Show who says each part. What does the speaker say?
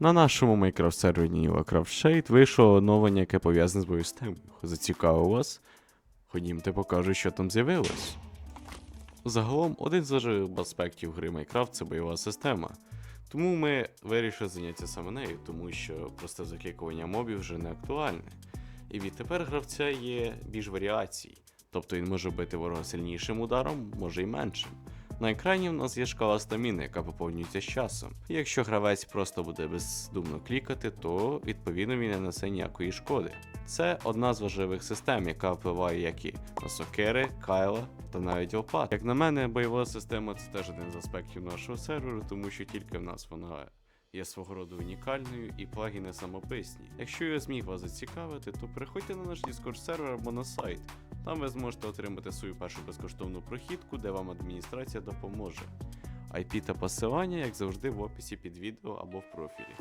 Speaker 1: На нашому Minecraft сервері Nila Shade вийшло оновлення, яке пов'язане з боєстемою. Зацікавив вас? Ходімте покажу, що там з'явилось. Загалом, один з важливих аспектів гри Minecraft це бойова система. Тому ми вирішили зайнятися саме нею, тому що просте закликування мобів вже не актуальне. І відтепер гравця є більш варіацій. Тобто він може бити ворога сильнішим ударом, може й меншим. На екрані в нас є шкала стаміни, яка поповнюється з часом. Якщо гравець просто буде бездумно клікати, то відповідно він не несе ніякої шкоди. Це одна з важливих систем, яка впливає як і на сокири, кайла та навіть лопат. Як на мене, бойова система це теж один з аспектів нашого серверу, тому що тільки в нас вона є свого роду унікальною і плагіни самописні. Якщо я зміг вас зацікавити, то переходьте на наш Discord сервер або на сайт. Там ви зможете отримати свою першу безкоштовну прохідку, де вам адміністрація допоможе. IP та посилання, як завжди, в описі під відео або в профілі.